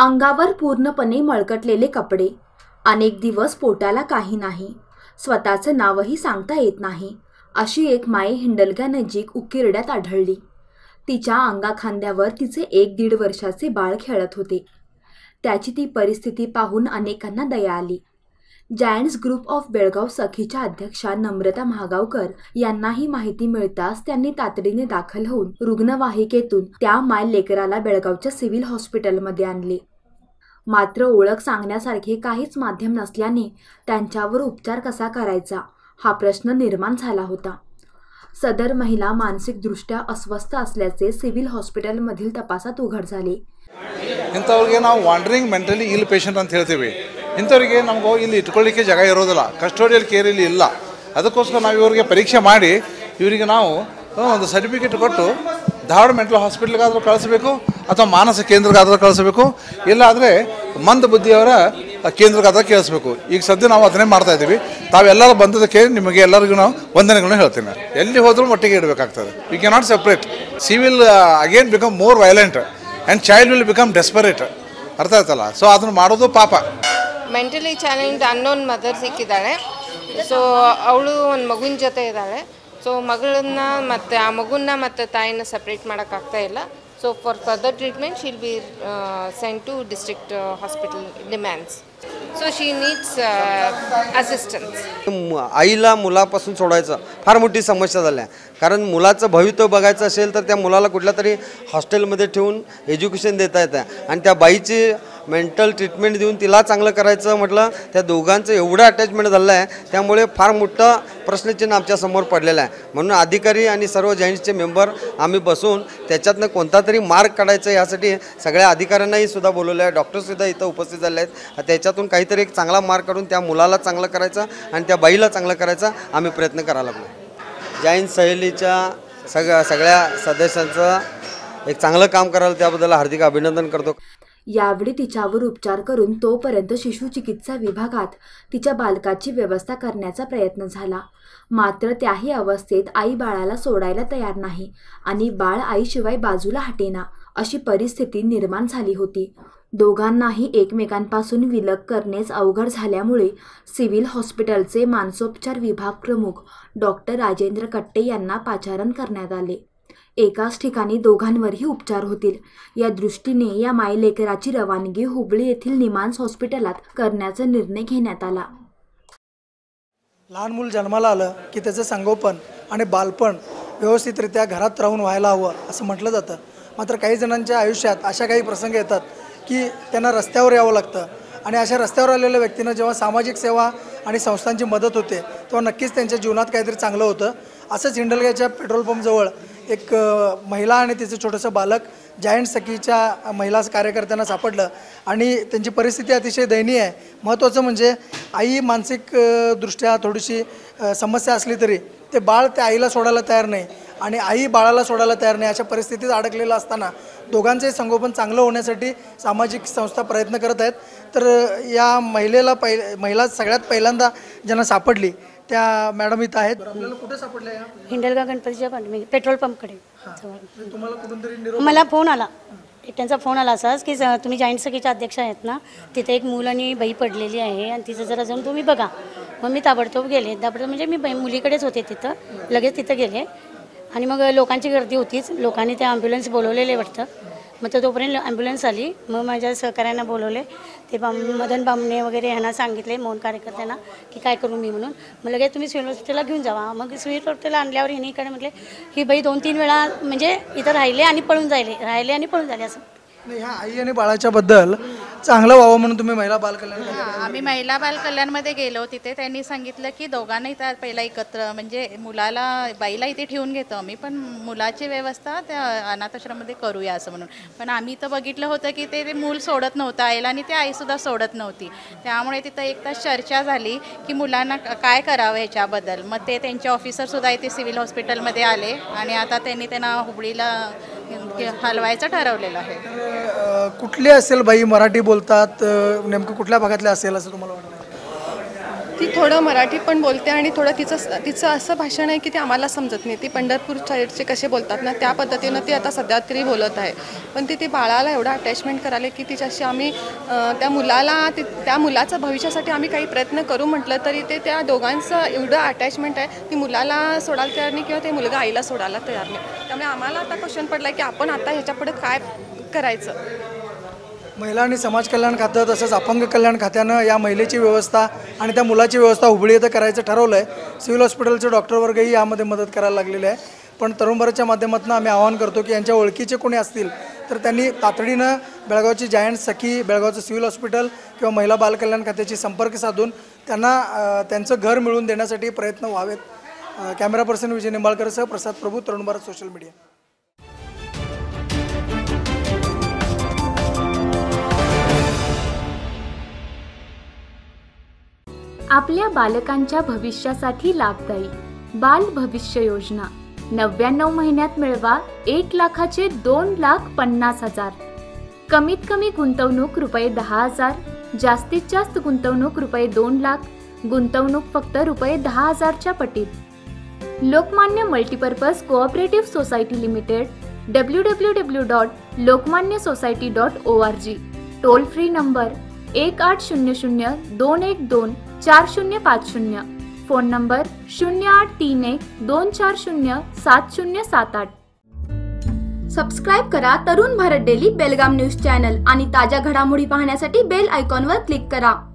अंगावर पूर्णपणे मळकटलेले कपडे. अनेक दिवस पोटाला काही नाही. स्वतःचं नावही सांगता येत नाही. अशी एक माई हिंडलग्यानजीक उकिरड्यात आढळली. तिच्या अंगाखांद्यावर तिचे एक दीड वर्षाचे बाळ खेळत होते. त्याची ती परिस्थिती पाहून अनेकांना दया आली. जायंट्स ग्रुप ऑफ बेळगाव सखीच्या अध्यक्षा नम्रता महागावकर यांना ही माहिती मिळताच त्यांनी तातडीने दाखल होऊन रुग्णवाहिकेतून त्या माय लेकराला बेळगावच्या सिव्हिल हॉस्पिटलमध्ये आणले. मात्र ओळख सांगण्यासारखे काहीच माध्यम नसल्याने त्यांच्यावर उपचार कसा करायचा हा प्रश्न निर्माण झाला होता सदर महिला मानसिकदृष्ट्या अस्वस्थ असल्याचे सिव्हिल हॉस्पिटलमधील तपासात उघड झाले ಇಂಥವ್ರಿಗೆ ನಾವು ವಾಂಡ್ರಿಂಗ್ ಮೆಂಟಲಿ ಇಲ್ ಪೇಷಂಟ್ ಅಂತ ಹೇಳ್ತೀವಿ ಇಂಥವ್ರಿಗೆ ನಮಗೂ ಇಲ್ಲಿ ಇಟ್ಕೊಳ್ಳಿಕ್ಕೆ ಜಾಗ ಇರೋದಿಲ್ಲ ಕಸ್ಟೋಡಿಯಲ್ ಕೇರ್ ಇಲ್ಲಿ ಇಲ್ಲ ಅದಕ್ಕೋಸ್ಕರ ನಾವು ಇವ್ರಿಗೆ ಪರೀಕ್ಷೆ ಮಾಡಿ ಇವರಿಗೆ ನಾವು ಆ, ಒಂದು ಸರ್ಟಿಫಿಕೇಟ್ ಕೊಟ್ಟು ಧಾರವಾಡ ಮೆಂಟಲ್ ಹಾಸ್ಪಿಟ್ಲ್ಗಾದರೂ ಕಳಿಸ್ಬೇಕು ಅಥವಾ ಮಾನಸ ಕೇಂದ್ರಗಾದ್ರೆ ಕಳಿಸ್ಬೇಕು? ಇಲ್ಲಾದರೆ ಮಂದ ಬುದ್ಧಿಯವರ ಕೇಂದ್ರಗಾದ್ರೆ ಕೇಳಿಸ್ಬೇಕು. ಈಗ ಸದ್ಯ ನಾವು ಅದನ್ನೇ ಮಾಡ್ತಾ ಇದ್ದೀವಿ. ತಾವೆಲ್ಲರೂ ಬಂದದಕ್ಕೆ ನಿಮಗೆ ಎಲ್ಲರಿಗೂ ನಾವು ವಂದನೆಗಳನ್ನ ಹೇಳ್ತೀನಿ. ಎಲ್ಲಿ ಹೋದರೂ ಒಟ್ಟಿಗೆ ಇಡಬೇಕಾಗ್ತದೆ. You cannot separate civil again become more violent and child will become desperate ಅರ್ಥ ಆಯ್ತಲ್ಲ? ಸೊ ಅದನ್ನು ಮಾಡೋದು ಪಾಪ. ಮೆಂಟಲಿ ಚಾಲೆಂಜ್ಡ್ ಅನ್ನೋನ್ ಮದರ್ ಸಿಕ್ಕಿದ್ದಾಳೆ. ಸೊ ಅವಳು ಒಂದು ಮಗುವಿನ ಜೊತೆ ಇದ್ದಾಳೆ. ಸೊ ಮಗಳನ್ನ ಮತ್ತು ಆ ಮಗುನ ಮತ್ತು ತಾಯಿನ ಸಪ್ರೇಟ್ ಮಾಡೋಕ್ಕಾಗ್ತಾ ಇಲ್ಲ so for further treatment she'll be sent to district hospital demands so she needs assistance म- आईला मुलापासून सोडायचं फार मोठी समस्या झाली आहे कारण मुलाचं भवितव्य बघायचं असेल तर त्या मुलाला कुठल्या तरी हॉस्टेलमध्ये ठेवून एज्युकेशन देता येतं आणि त्या बाईची मेंटल ट्रीटमेंट देऊन तिला चांगलं करायचं म्हटलं त्या दोघांचं एवढं अटॅचमेंट झालं आहे त्यामुळे फार मोठं प्रश्नचिन्ह आमच्यासमोर पडलेलं आहे. म्हणून अधिकारी आणि सर्व जॉईंट्सचे मेंबर आम्ही बसून त्याच्यातनं कोणता तरी मार्ग काढायचा यासाठी सगळ्या अधिकाऱ्यांनाही सुद्धा बोलवलं आहे. डॉक्टरसुद्धा इथं उपस्थित झाले आहेत. त्याच्यातून काहीतरी एक चांगला मार्ग काढून त्या मुलाला चांगलं करायचं आणि त्या बाईला चांगलं करायचा आम्ही प्रयत्न करायला लागलो जैन सहलीच्या सगळ्या सगळ्या सदस्यांचं एक चांगलं काम करायला त्याबद्दल हार्दिक अभिनंदन करतो. यावेळी तिच्यावर उपचार करून तोपर्यंत शिशुचिकित्सा विभागात तिच्या बालकाची व्यवस्था करण्याचा प्रयत्न झाला. मात्र त्याही अवस्थेत आई बाळाला सोडायला तयार नाही आणि बाळ आईशिवाय बाजूला हटेना अशी परिस्थिती निर्माण झाली होती. दोघांनाही एकमेकांपासून विलग करणेच अवघड झाल्यामुळे सिव्हिल हॉस्पिटलचे मानसोपचार विभाग प्रमुख डॉक्टर राजेंद्र कट्टे यांना पाचारण करण्यात आले. एकाच ठिकाणी दोघांवरही उपचार होतील. या दृष्टीने या मायलेकराची रवानगी हुबळी येथील निमान्स हॉस्पिटलात करण्याचा निर्णय घेण्यात आला. लहान मूल जन्माला आलं की त्याचं संगोपन आणि बालपण व्यवस्थितरित्या घरात राहून व्हायला हवं असं म्हटलं जातं. मात्र काही जणांच्या आयुष्यात अशा काही प्रसंग येतात की त्यांना रस्त्यावर यावं लागतं. आणि अशा रस्त्यावर आलेल्या व्यक्तींना जेव्हा सामाजिक सेवा आणि संस्थांची मदत होते तेव्हा नक्कीच त्यांच्या जीवनात काहीतरी चांगलं होतं. असंच हिंडलग्याच्या पेट्रोल पंपजवळ एक महिला आणि तिचं छोटंसं बालक जायंट सखीच्या महिला कार्यकर्त्यांना सापडलं. आणि त्यांची परिस्थिती अतिशय दयनीय आहे. महत्त्वाचं म्हणजे आई मानसिक दृष्ट्या थोडीशी समस्या असली तरी ते बाळ त्या आईला सोडायला तयार नाही. आणि आई बाळाला सोडायला तयार नाही. अशा परिस्थितीत अडकलेलं असताना दोघांचंही संगोपन चांगलं होण्यासाठी सामाजिक संस्था प्रयत्न करत आहेत. तर या महिलेला पहि महिला सगळ्यात पहिल्यांदा ज्यांना सापडली त्या मॅडम इथं आहेत. आपल्याला कुठे सापडल्या या? हिंडलगा गणपतीच्या पाठीमागे पेट्रोल पंपकडे. तुम्हाला कुठून तरी मला फोन आला. एक त्यांचा फोन आला असाच की ज- तुम्ही जॉईंट सखीच्या अध्यक्ष आहेत ना तिथे एक मूल आणि बाई पडलेली आहे आणि तिचं जरा जाऊन तुम्ही बघा. मग मी ताबडतोब गेले. ताबडतोब म्हणजे मी बाई मुलीकडेच होते तिथं. लगेच तिथं गेले. आणि मग लोकांची गर्दी होतीच. लोकांनी ते ॲम्ब्युलन्स बोलवलेले वाटतं. मग तर तोपर्यंत ॲम्ब्युलन्स आली. मग माझ्या सहकाऱ्यांना बोलवले. ते बाम मदन बामणे वगैरे ह्यांना सांगितले मौन कार्यकर्त्यांना की काय करू मी म्हणून. मग लगेच तुम्ही सिव्हिल हॉस्पिटलला घेऊन जावा. मग सिव्हिल हॉस्पिटलला आणल्यावर ह्यांनी इकडे म्हटले ही बाई दोन तीन वेळा म्हणजे इथं राहिले आणि पळून जायले राहिले आणि पळून झाले असं. नाही ह्या आई आणि बाळाच्या बद्दल चांगलं व्हावं म्हणून तुम्ही महिला बाल कल्याण हां, आम्ही महिला बाल कल्याणमध्ये गेलो. तिथे त्यांनी सांगितलं की दोघांनाही त्या पहिला एकत्र म्हणजे मुलाला बाईला इथे ठेवून घेतो आम्ही पण मुलाची व्यवस्था त्या अनाथाश्रममध्ये करूया असं म्हणून. पण आम्ही तर बघितलं होतं की ते ते मूल सोडत नव्हतं आईला आणि ते आईसुद्धा सोडत नव्हती. त्यामुळे तिथं एक तास चर्चा झाली की मुलांना क- काय करावं ह्याच्याबद्दल. मग ते त्यांचे ऑफिसरसुद्धा इथे सिव्हिल हॉस्पिटलमध्ये आले आणि आता त्यांनी त्यांना हुबळीला हलवायचं ठरवलेलं आहे. कुठली असेल बाई मराठी बोलतात? नेमकं कुठल्या भागातल्या असेल असं तुम्हाला वाटतं? ती थोडं मराठी पण बोलते आणि थोडं तिचं तिचं असं भाषण आहे की ते आम्हाला समजत नाही. ती पंढरपूर साईडचे कसे बोलतात ना त्या पद्धतीनं ती आता सध्या तरी बोलत आहे. पण ती ती बाळाला एवढं अटॅचमेंट करायला की तिच्याशी आम्ही त्या मुलाला ती त्या मुलाचं भविष्यासाठी आम्ही काही प्रयत्न करू म्हटलं तरी ते त्या दोघांचं एवढं अटॅचमेंट आहे. ती मुलाला सोडायला तयार नाही किंवा ते मुलगा आईला सोडायला तयार नाही. त्यामुळे आम्हाला आता क्वेश्चन पडला की आपण आता ह्याच्यापुढे काय करायचं? महिला आणि समाज कल्याण खातं तसंच अपंग कल्याण खात्यानं या महिलेची व्यवस्था आणि त्या मुलाची व्यवस्था हुबळी इथं करायचं ठरवलं आहे सिव्हिल हॉस्पिटलचे डॉक्टर वर्गही यामध्ये मदत करायला लागलेले आहे. पण तरुण भारतच्या माध्यमातून आम्ही आवाहन करतो की यांच्या ओळखीचे कोणी असतील तर त्यांनी तातडीनं बेळगावची जायंट सखी बेळगावचं सिव्हिल हॉस्पिटल किंवा महिला बालकल्याण खात्याची संपर्क साधून त्यांना त्यांचं घर मिळवून देण्यासाठी प्रयत्न व्हावेत. कॅमेरा पर्सन विजय निंबाळकरसह प्रसाद प्रभू तरुण भारत सोशल मीडिया. आपल्या बालकांच्या भविष्यासाठी लाभदायी. बाल भविष्य योजना. नव्याण्णव महिन्यात मिळवा एक लाखाचे दोन लाख पन्नास हजार. कमीत कमी गुंतवणूक रुपये दहा हजार. जास्तीत जास्त गुंतवणूक रुपये दोन लाख. गुंतवणूक फक्त रुपये दहा हजारच्या पटीत. Lokmanya multipurpose cooperative society limited. W W W dot Lokmanya society dot O R G. Toll free number एक आठ शून्य शून्य दोन एक दोन चार शून्य पाच शून्य. फोन नंबर शून्य आठ तीन एक दोन चार शून्य सात शून्य सात आठ. सबस्क्राईब करा Tarun Bharat daily Belgaum news channel आणि ताज्या घडामोडी पाहण्यासाठी बेल आयकॉनवर क्लिक करा.